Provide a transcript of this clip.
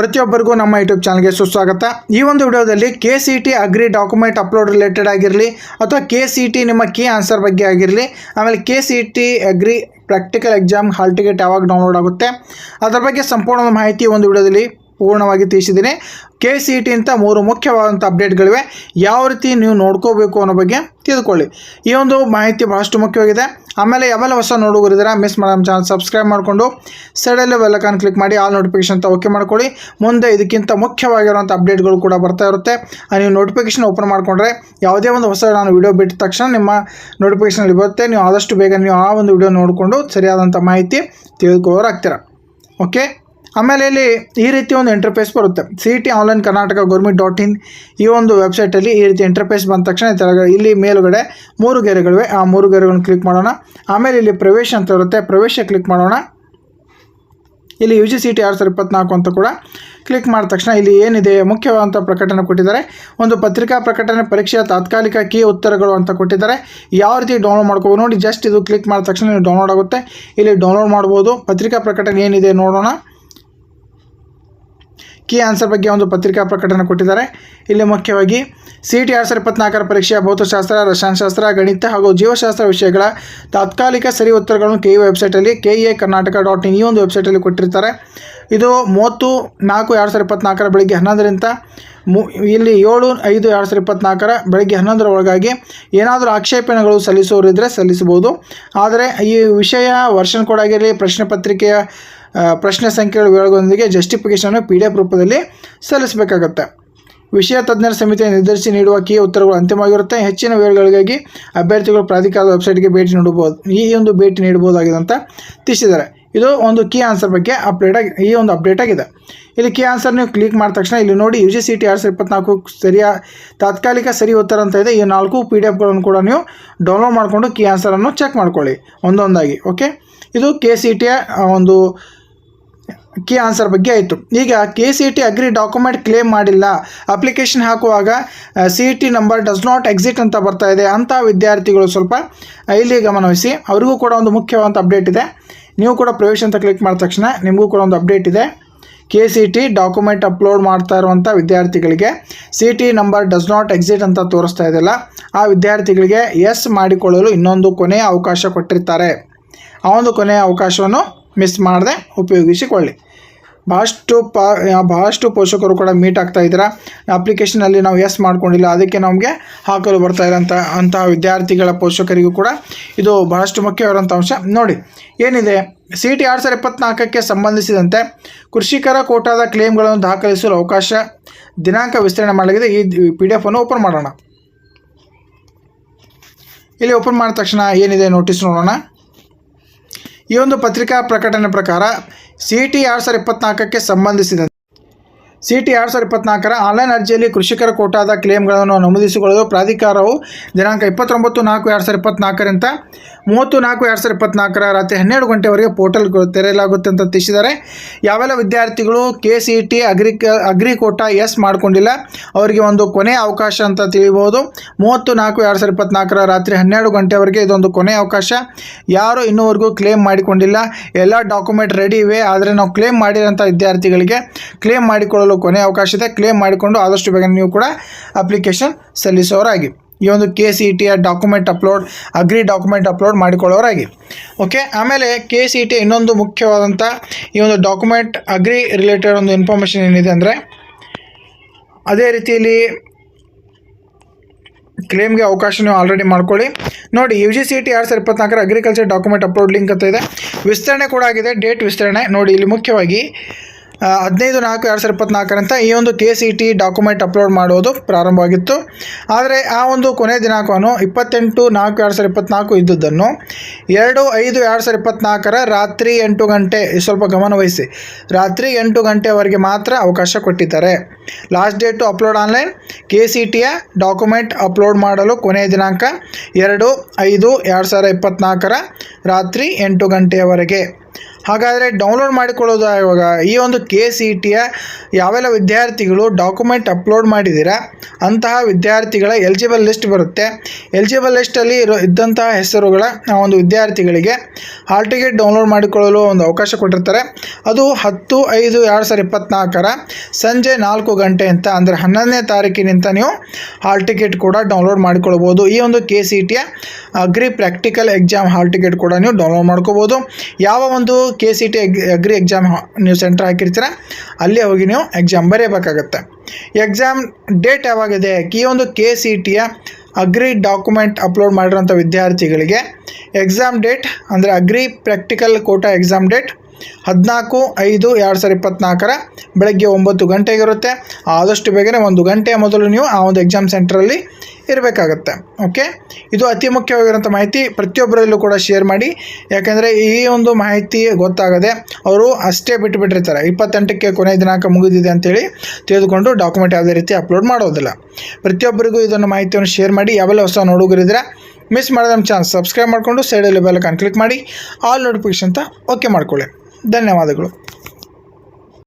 ಪ್ರತಿಯೊಬ್ಬರಿಗೂ ನಮ್ಮ ಯೂಟ್ಯೂಬ್ ಚಾನಲ್ಗೆ ಸುಸ್ವಾಗತ. ಈ ಒಂದು ವಿಡಿಯೋದಲ್ಲಿ K C T agri document upload related ಆಗಿರಲಿ ಅಥವಾ ಕೆ ಸಿ ಟಿ ನಿಮ್ಮ ಕೀ ಆನ್ಸರ್ ಬಗ್ಗೆ ಆಗಿರಲಿ, ಆಮೇಲೆ K C T agri practical exam hall ticket ಯಾವಾಗ ಡೌನ್ಲೋಡ್ ಆಗುತ್ತೆ, ಅದರ ಬಗ್ಗೆ ಸಂಪೂರ್ಣ ಮಾಹಿತಿ ಒಂದು ವಿಡಿಯೋದಲ್ಲಿ ಪೂರ್ಣವಾಗಿ ತಿಳಿಸಿದ್ದೀನಿ. ಕೆ ಸಿ ಟಿ ಅಂತ ಮೂರು ಮುಖ್ಯವಾದಂಥ ಅಪ್ಡೇಟ್ಗಳಿವೆ ಯಾವ ರೀತಿ ನೀವು ನೋಡ್ಕೋಬೇಕು ಅನ್ನೋ ಬಗ್ಗೆ ತಿಳಿದುಕೊಳ್ಳಿ. ಈ ಒಂದು ಮಾಹಿತಿ ಬಹಳಷ್ಟು ಮುಖ್ಯವಾಗಿದೆ. ಆಮೇಲೆ ಯಾವೆಲ್ಲ ಹೊಸ ನೋಡುಗರಿದ್ದೀರಾ ಮಿಸ್ ಮಾಡೋ ಚಾನಲ್ ಸಬ್ಸ್ಕ್ರೈಬ್ ಮಾಡಿಕೊಂಡು ಸೈಡಲ್ಲಿ ವೆಲ್ಲಕಾನ್ ಕ್ಲಿಕ್ ಮಾಡಿ ಆಲ್ ನೋಟಿಫಿಕೇಶನ್ ಅಂತ ಓಕೆ ಮಾಡ್ಕೊಳ್ಳಿ. ಮುಂದೆ ಇದಕ್ಕಿಂತ ಮುಖ್ಯವಾಗಿರುವಂಥ ಅಪ್ಡೇಟ್ಗಳು ಕೂಡ ಬರ್ತಾ ಇರುತ್ತೆ. ನೀವು ನೋಟಿಫಿಕೇಶನ್ ಓಪನ್ ಮಾಡಿಕೊಂಡ್ರೆ ಯಾವುದೇ ಒಂದು ಹೊಸ ನಾನು ವಿಡಿಯೋ ಬಿಟ್ಟ ತಕ್ಷಣ ನಿಮ್ಮ ನೋಟಿಫಿಕೇಶನಲ್ಲಿ ಬರುತ್ತೆ. ನೀವು ಆದಷ್ಟು ಬೇಗ ನೀವು ಆ ಒಂದು ವಿಡಿಯೋ ನೋಡಿಕೊಂಡು ಸರಿಯಾದಂಥ ಮಾಹಿತಿ ತಿಳಿದುಕೊಳ್ಳೋರಾಗ್ತೀರ. ಓಕೆ ಆಮೇಲೆ ಇಲ್ಲಿ ಈ ರೀತಿ ಒಂದು ಇಂಟರ್ಫೇಸ್ ಬರುತ್ತೆ. C T online Karnataka government dot in ಈ ಒಂದು ವೆಬ್ಸೈಟಲ್ಲಿ ಈ ರೀತಿ ಇಂಟರ್ಫೇಸ್ ಬಂದ ತಕ್ಷಣ ಇಲ್ಲಿ ಮೇಲುಗಡೆ ಮೂರು ಗೆರೆಗಳಿವೆ. ಆ ಮೂರು ಗೆರೆಗಳನ್ನು ಕ್ಲಿಕ್ ಮಾಡೋಣ. ಆಮೇಲೆ ಇಲ್ಲಿ ಪ್ರವೇಶ ಅಂತ ಇರುತ್ತೆ. ಪ್ರವೇಶ ಕ್ಲಿಕ್ ಮಾಡೋಣ. ಇಲ್ಲಿ ಯು ಜಿ ಸಿ ಟಿ ಎರಡು ಸಾವಿರ ಇಪ್ಪತ್ನಾಲ್ಕು ಅಂತ ಕೂಡ ಕ್ಲಿಕ್ ಮಾಡಿದ ತಕ್ಷಣ ಇಲ್ಲಿ ಏನಿದೆ? ಮುಖ್ಯವಾದಂಥ ಪ್ರಕಟಣೆ ಕೊಟ್ಟಿದ್ದಾರೆ. ಒಂದು ಪತ್ರಿಕಾ ಪ್ರಕಟಣೆ, ಪರೀಕ್ಷೆಯ ತಾತ್ಕಾಲಿಕ ಕೀ ಉತ್ತರಗಳು ಅಂತ ಕೊಟ್ಟಿದ್ದಾರೆ. ಯಾವ ರೀತಿ ಡೌನ್ಲೋಡ್ ಮಾಡ್ಕೋಬೋದು ನೋಡಿ. ಜಸ್ಟ್ ಇದು ಕ್ಲಿಕ್ ಮಾಡಿದ ತಕ್ಷಣ ಡೌನ್ಲೋಡ್ ಆಗುತ್ತೆ. ಇಲ್ಲಿ ಡೌನ್ಲೋಡ್ ಮಾಡ್ಬೋದು. ಪತ್ರಿಕಾ ಪ್ರಕಟಣೆ ಏನಿದೆ ನೋಡೋಣ. ಕೀ ಆನ್ಸರ್ ಬಗ್ಗೆ ಒಂದು ಪತ್ರಿಕಾ ಪ್ರಕಟಣೆ ಕೊಟ್ಟಿದ್ದಾರೆ. ಇಲ್ಲಿ ಮುಖ್ಯವಾಗಿ ಸಿ ಟಿ ಎರಡು ಸಾವಿರದ ಇಪ್ಪತ್ನಾಲ್ಕರ ಪರೀಕ್ಷೆಯ ಭೌತಶಾಸ್ತ್ರ, ರಸಾಯನಶಾಸ್ತ್ರ, ಗಣಿತ ಹಾಗೂ ಜೀವಶಾಸ್ತ್ರ ವಿಷಯಗಳ ತಾತ್ಕಾಲಿಕ ಸರಿ ಉತ್ತರಗಳನ್ನು ಕೆ ಇ ವೆಬ್ಸೈಟಲ್ಲಿ K E A Karnataka dot in ಈ ಒಂದು ವೆಬ್ಸೈಟಲ್ಲಿ ಕೊಟ್ಟಿರ್ತಾರೆ. ಇದು ಮೂವತ್ತು ನಾಲ್ಕು ಎರಡು ಸಾವಿರದ ಇಪ್ಪತ್ನಾಲ್ಕರ ಬೆಳಿಗ್ಗೆ ಹನ್ನೊಂದರಿಂದ ಮು, ಇಲ್ಲಿ ಏಳು ಐದು ಎರಡು ಸಾವಿರದ ಇಪ್ಪತ್ನಾಲ್ಕರ ಬೆಳಗ್ಗೆ ಹನ್ನೊಂದರ ಒಳಗಾಗಿ ಏನಾದರೂ ಆಕ್ಷೇಪಣೆಗಳು ಸಲ್ಲಿಸೋರಿದ್ದರೆ ಸಲ್ಲಿಸಬಹುದು. ಆದರೆ ಈ ವಿಷಯ ವರ್ಷನ್ ಕೋಡ್ ಆಗಿರಲಿ, ಪ್ರಶ್ನೆ ಪತ್ರಿಕೆಯ ಪ್ರಶ್ನೆ ಸಂಖ್ಯೆಗಳ ವಿವರಗಳೊಂದಿಗೆ ಜಸ್ಟಿಫಿಕೇಷನ್ ಪಿ ಡಿ ಎಫ್ ರೂಪದಲ್ಲಿ ಸಲ್ಲಿಸಬೇಕಾಗತ್ತೆ. ವಿಷಯ ತಜ್ಞರ ಸಮಿತಿ ನಿರ್ಧರಿಸಿ ನೀಡುವ ಕೀ ಉತ್ತರಗಳು ಅಂತಿಮವಾಗಿರುತ್ತೆ. ಹೆಚ್ಚಿನ ವಿವರಗಳಿಗಾಗಿ ಅಭ್ಯರ್ಥಿಗಳು ಪ್ರಾಧಿಕಾರದ ವೆಬ್ಸೈಟ್ಗೆ ಭೇಟಿ ನೀಡಬಹುದು. ಈ ಒಂದು ಭೇಟಿ ನೀಡಬಹುದಾಗಿದೆ ಅಂತ ತಿಳಿಸಿದ್ದಾರೆ. ಇದು ಒಂದು ಕೀ ಆನ್ಸರ್ ಬಗ್ಗೆ ಅಪ್ಡೇಟ್ ಆಗಿ, ಈ ಒಂದು ಅಪ್ಡೇಟ್ ಆಗಿದೆ. ಇಲ್ಲಿ ಕೀ ಆನ್ಸರ್ ನೀವು ಕ್ಲಿಕ್ ಮಾಡಿದ ತಕ್ಷಣ ಇಲ್ಲಿ ನೋಡಿ ಯು ಜಿ ಸಿ ಟಿ ಸಾವಿರದ ಇಪ್ಪತ್ನಾಲ್ಕು ಸರಿಯ, ತಾತ್ಕಾಲಿಕ ಸರಿ ಉತ್ತರ ಅಂತ ಇದೆ. ಈ ನಾಲ್ಕು ಪಿ ಡಿ ಎಫ್ಗಳನ್ನು ಕೂಡ ನೀವು ಡೌನ್ಲೋಡ್ ಮಾಡಿಕೊಂಡು ಕೀ ಆನ್ಸರನ್ನು ಚೆಕ್ ಮಾಡ್ಕೊಳ್ಳಿ. ಒಂದೊಂದಾಗಿ ಓಕೆ ಇದು ಕೆ ಸಿ ಟಿಯ ಒಂದು ಕೀ ಆನ್ಸರ್ ಬಗ್ಗೆ ಆಯಿತು. ಈಗ K C T agri document claim ಮಾಡಿಲ್ಲ. ಅಪ್ಲಿಕೇಶನ್ ಹಾಕುವಾಗ C E T number does not exit ಅಂತ ಬರ್ತಾ ಇದೆ. ಅಂಥ ವಿದ್ಯಾರ್ಥಿಗಳು ಸ್ವಲ್ಪ ಇಲ್ಲಿ ಗಮನವಹಿಸಿ ಅವರಿಗೂ ಕೂಡ ಒಂದು ಮುಖ್ಯವಾದಂಥ ಅಪ್ಡೇಟ್ ಇದೆ. ನೀವು ಕೂಡ ಪ್ರವೇಶ ಅಂತ ಕ್ಲಿಕ್ ಮಾಡಿದ ತಕ್ಷಣ ನಿಮಗೂ ಕೂಡ ಒಂದು ಅಪ್ಡೇಟ್ ಇದೆ. K C T document upload ಮಾಡ್ತಾ ಇರುವಂಥ ವಿದ್ಯಾರ್ಥಿಗಳಿಗೆ C T number does not exit ಅಂತ ತೋರಿಸ್ತಾ ಇದೆಯಲ್ಲ, ಆ ವಿದ್ಯಾರ್ಥಿಗಳಿಗೆ ಎಸ್ ಮಾಡಿಕೊಳ್ಳಲು ಇನ್ನೊಂದು ಕೊನೆಯ ಅವಕಾಶ ಕೊಟ್ಟಿರ್ತಾರೆ. ಆ ಒಂದು ಕೊನೆಯ ಅವಕಾಶವನ್ನು ಮಿಸ್ ಮಾಡದೆ ಉಪಯೋಗಿಸಿಕೊಳ್ಳಿ. ಭಾಳಷ್ಟು ಪಾ ಭಾಳಷ್ಟು ಪೋಷಕರು ಕೂಡ ಮೀಟ್ ಆಗ್ತಾ ಇದ್ದೀರಾ? ಅಪ್ಲಿಕೇಶನಲ್ಲಿ ನಾವು ಎಸ್ ಮಾಡ್ಕೊಂಡಿಲ್ಲ, ಅದಕ್ಕೆ ನಮಗೆ ಹಾಕಲು ಬರ್ತಾ ಇರೋಂಥ ಅಂತಹ ವಿದ್ಯಾರ್ಥಿಗಳ ಪೋಷಕರಿಗೂ ಕೂಡ ಇದು ಬಹಳಷ್ಟು ಮುಖ್ಯವಾದಂಥ ಅಂಶ. ನೋಡಿ, ಏನಿದೆ? ಸಿ ಟಿ ಎರಡು ಸಾವಿರದ ಇಪ್ಪತ್ನಾಲ್ಕಕ್ಕೆ ಸಂಬಂಧಿಸಿದಂತೆ ಕೃಷಿಕರ ಕೋಟಾದ ಕ್ಲೇಮ್ಗಳನ್ನು ದಾಖಲಿಸಲು ಅವಕಾಶ, ದಿನಾಂಕ ವಿಸ್ತರಣೆ ಮಾಡಲಾಗಿದೆ. ಈ ಪಿ ಡಿ ಎಫನ್ನು ಓಪನ್ ಮಾಡೋಣ. ಇಲ್ಲಿ ಓಪನ್ ಮಾಡಿದ ತಕ್ಷಣ ಏನಿದೆ ನೋಟಿಸ್ ನೋಡೋಣ. ಈ ಒಂದು ಪತ್ರಿಕಾ ಪ್ರಕಟಣೆ ಪ್ರಕಾರ ಸಿ ಟಿ ಎರಡು ಸಾವಿರದ ಇಪ್ಪತ್ನಾಲ್ಕಕ್ಕೆ ಸಂಬಂಧಿಸಿದಂತೆ ಸಿ ಟಿ ಎರಡು ಸಾವಿರದ ಇಪ್ಪತ್ನಾಲ್ಕರ ಆನ್ಲೈನ್ ಅರ್ಜಿಯಲ್ಲಿ ಕೃಷಿಕರ ಕೋಟಾದ ಕ್ಲೇಮ್ಗಳನ್ನು ನಮೂದಿಸಿಕೊಳ್ಳಲು ಪ್ರಾಧಿಕಾರವು ದಿನಾಂಕ ಇಪ್ಪತ್ತೊಂಬತ್ತು ನಾಲ್ಕು ಎರಡು ಸಾವಿರದ ಇಪ್ಪತ್ನಾಲ್ಕರಿಂದ ಮೂವತ್ತು ನಾಲ್ಕು ಎರಡು ಸಾವಿರದ ಇಪ್ಪತ್ನಾಲ್ಕರ ರಾತ್ರಿ ಹನ್ನೆರಡು ಗಂಟೆವರೆಗೆ ಪೋರ್ಟಲ್ ತೆರೆಯಲಾಗುತ್ತೆ ಅಂತ ತಿಳಿಸಿದ್ದಾರೆ. ಯಾವೆಲ್ಲ ವಿದ್ಯಾರ್ಥಿಗಳು K C T agri agri quota S ಮಾಡಿಕೊಂಡಿಲ್ಲ, ಅವರಿಗೆ ಒಂದು ಕೊನೆಯ ಅವಕಾಶ ಅಂತ ತಿಳಿಬೋದು. ಮೂವತ್ತು ನಾಲ್ಕು ಎರಡು ಸಾವಿರದ ಇಪ್ಪತ್ನಾಲ್ಕರ ರಾತ್ರಿ ಹನ್ನೆರಡು ಗಂಟೆವರೆಗೆ ಇದೊಂದು ಕೊನೆಯ ಅವಕಾಶ. ಯಾರು ಇನ್ನೂವರೆಗೂ ಕ್ಲೇಮ್ ಮಾಡಿಕೊಂಡಿಲ್ಲ. ಎಲ್ಲ ಡಾಕ್ಯುಮೆಂಟ್ ರೆಡಿ ಇವೆ, ಆದರೆ ನಾವು ಕ್ಲೇಮ್ ಮಾಡಿರೋಂಥ ವಿದ್ಯಾರ್ಥಿಗಳಿಗೆ ಕ್ಲೇಮ್ ಮಾಡಿಕೊಳ್ಳಲು ಕೊನೆಯ ಅವಕಾಶ ಇದೆ. ಕ್ಲೇಮ್ ಮಾಡಿಕೊಂಡು ಆದಷ್ಟು ಬೇಗ ನೀವು ಕೂಡ ಅಪ್ಲಿಕೇಶನ್ ಸಲ್ಲಿಸೋರಾಗಿ ಈ ಒಂದು K C ಟಿಯ document upload agri document upload ಮಾಡಿಕೊಳ್ಳೋರಾಗಿ. Okay ಆಮೇಲೆ ಕೆ ಸಿ ಟಿ ಇನ್ನೊಂದು ಮುಖ್ಯವಾದಂಥ ಈ ಒಂದು ಡಾಕ್ಯುಮೆಂಟ್ ಅಗ್ರಿ ರಿಲೇಟೆಡ್ ಒಂದು ಇನ್ಫಾರ್ಮೇಷನ್ ಏನಿದೆ ಅಂದರೆ, ಅದೇ ರೀತಿಯಲ್ಲಿ ಕ್ಲೇಮ್ಗೆ ಅವಕಾಶ ನೀವು ಆಲ್ರೆಡಿ ಮಾಡ್ಕೊಳ್ಳಿ. ನೋಡಿ ಯು ಜಿ ಸಿ ಟಿ ಎರಡು ಸಾವಿರದ ಇಪ್ಪತ್ನಾಲ್ಕರ ಅಗ್ರಿಕಲ್ಚರ್ ಡಾಕ್ಯುಮೆಂಟ್ ಅಪ್ಲೋಡ್ ಲಿಂಕ್ ಅಂತ ಇದೆ. ವಿಸ್ತರಣೆ ಕೂಡ ಆಗಿದೆ ಡೇಟ್ ವಿಸ್ತರಣೆ. ನೋಡಿ, ಇಲ್ಲಿ ಮುಖ್ಯವಾಗಿ ಹದಿನೈದು, ನಾಲ್ಕು, ಎರಡು ಸಾವಿರದ ಇಪ್ಪತ್ನಾಲ್ಕರಂತ ಈ ಒಂದು K C T document upload ಮಾಡೋದು ಪ್ರಾರಂಭವಾಗಿತ್ತು. ಆದರೆ ಆ ಒಂದು ಕೊನೆ ದಿನಾಂಕವನ್ನು ಇಪ್ಪತ್ತೆಂಟು, ನಾಲ್ಕು, ಎರಡು ಸಾವಿರದ ಇಪ್ಪತ್ನಾಲ್ಕು ಇದ್ದುದನ್ನು ಎರಡು, ಐದು, ಎರಡು ಸಾವಿರದ ಇಪ್ಪತ್ನಾಲ್ಕರ ರಾತ್ರಿ ಎಂಟು ಗಂಟೆ ಸ್ವಲ್ಪ ಗಮನವಹಿಸಿ ರಾತ್ರಿ ಎಂಟು ಗಂಟೆವರೆಗೆ ಮಾತ್ರ ಅವಕಾಶ ಕೊಟ್ಟಿದ್ದಾರೆ. Last date upload online K C ಟಿಯ document upload ಮಾಡಲು ಕೊನೆಯ ದಿನಾಂಕ ಎರಡು, ಐದು, ಎರಡು ಸಾವಿರದ ಇಪ್ಪತ್ನಾಲ್ಕರ ರಾತ್ರಿ ಎಂಟು ಗಂಟೆಯವರೆಗೆ. ಹಾಗಾದರೆ ಡೌನ್ಲೋಡ್ ಮಾಡಿಕೊಳ್ಳೋದು ಇವಾಗ? ಈ ಒಂದು ಕೆ ಸಿ ಇ ಟಿಯ ಯಾವೆಲ್ಲ ವಿದ್ಯಾರ್ಥಿಗಳು ಡಾಕ್ಯುಮೆಂಟ್ ಅಪ್ಲೋಡ್ ಮಾಡಿದ್ದೀರಾ, ಅಂತಹ ವಿದ್ಯಾರ್ಥಿಗಳ ಎಲಿಜಿಬಲ್ ಲಿಸ್ಟ್ ಬರುತ್ತೆ. ಎಲಿಜಿಬಲ್ ಲಿಸ್ಟಲ್ಲಿ ಇರೋ, ಇದ್ದಂತಹ ಹೆಸರುಗಳ ಒಂದು ವಿದ್ಯಾರ್ಥಿಗಳಿಗೆ ಹಾಲ್ ಟಿಕೆಟ್ ಡೌನ್ಲೋಡ್ ಮಾಡಿಕೊಳ್ಳಲು ಒಂದು ಅವಕಾಶ ಕೊಟ್ಟಿರ್ತಾರೆ. ಅದು ಹತ್ತು, ಐದು, ಎರಡು ಸಾವಿರದ ಇಪ್ಪತ್ತ್ನಾಲ್ಕರ ಸಂಜೆ ನಾಲ್ಕು ಗಂಟೆ ಅಂತ, ಅಂದರೆ ಹನ್ನೊಂದನೇ ತಾರೀಕಿನಿಂದ ನೀವು ಹಾಲ್ ಟಿಕೆಟ್ ಕೂಡ ಡೌನ್ಲೋಡ್ ಮಾಡಿಕೊಳ್ಬೋದು. ಈ ಒಂದು K C ಟಿಯ agri practical exam hall ticket ಕೂಡ ನೀವು ಡೌನ್ಲೋಡ್ ಮಾಡ್ಕೋಬೋದು ಯಾವ ಒಂದು K C T agri exam ನೀವು ಸೆಂಟ್ರ್ ಹಾಕಿರ್ತೀರ, ಅಲ್ಲೇ ಹೋಗಿ ನೀವು ಎಕ್ಸಾಮ್ ಬರೆಯಬೇಕಾಗತ್ತೆ ಎಕ್ಸಾಮ್ ಡೇಟ್ ಯಾವಾಗಿದೆ? ಈ ಒಂದು ಕೆ ಸಿ ಟಿಯ ಅಗ್ರಿ ಡಾಕ್ಯುಮೆಂಟ್ ಅಪ್ಲೋಡ್ ಮಾಡಿರೋಂಥ ವಿದ್ಯಾರ್ಥಿಗಳಿಗೆ ಎಕ್ಸಾಮ್ ಡೇಟ್ ಅಂದರೆ agri practical quota exam date ಹದಿನಾಲ್ಕು, ಐದು, ಎರಡು ಸಾವಿರದ ಇಪ್ಪತ್ತ್ನಾಲ್ಕರ ಬೆಳಗ್ಗೆ ಒಂಬತ್ತು ಗಂಟೆಗಿರುತ್ತೆ. ಆದಷ್ಟು ಬೇಗನೆ ಒಂದು ಗಂಟೆಯ ಮೊದಲು ನೀವು ಆ ಒಂದು ಎಕ್ಸಾಮ್ ಸೆಂಟ್ರಲ್ಲಿ ಇರಬೇಕಾಗತ್ತೆ. ಓಕೆ ಇದು ಅತಿ ಮುಖ್ಯವಾಗಿರುವಂಥ ಮಾಹಿತಿ ಪ್ರತಿಯೊಬ್ಬರಲ್ಲೂ ಕೂಡ ಶೇರ್ ಮಾಡಿ. ಯಾಕೆಂದರೆ ಈ ಒಂದು ಮಾಹಿತಿ ಗೊತ್ತಾಗದೆ ಅವರು ಅಷ್ಟೇ ಬಿಟ್ಟುಬಿಟ್ಟಿರ್ತಾರೆ ಇಪ್ಪತ್ತೆಂಟಕ್ಕೆ ಕೊನೆಯ ದಿನಾಂಕ ಮುಗಿದಿದೆ ಅಂತೇಳಿ ತಿಳಿದುಕೊಂಡು ಡಾಕ್ಯುಮೆಂಟ್ ಯಾವುದೇ ರೀತಿ ಅಪ್ಲೋಡ್ ಮಾಡೋದಿಲ್ಲ. ಪ್ರತಿಯೊಬ್ಬರಿಗೂ ಇದನ್ನು ಮಾಹಿತಿಯನ್ನು ಶೇರ್ ಮಾಡಿ, ಯಾವೆಲ್ಲ ಹೊಸ ನೋಡುಗರಿದ್ರೆ ಮಿಸ್ ಮಾಡಿದ ನಮ್ಮ ಚಾನಲ್ ಸಬ್ಸ್ಕ್ರೈಬ್ ಮಾಡಿಕೊಂಡು ಸೈಡಲ್ಲಿ ಬೆಲ್ಲಕ್ಕೆ ಕ್ಲಿಕ್ ಮಾಡಿ ಆಲ್ ನೋಟಿಫಿಕೇಶನ್ ಅಂತ ಓಕೆ ಮಾಡ್ಕೊಳ್ಳಿ. ಧನ್ಯವಾದಗಳು.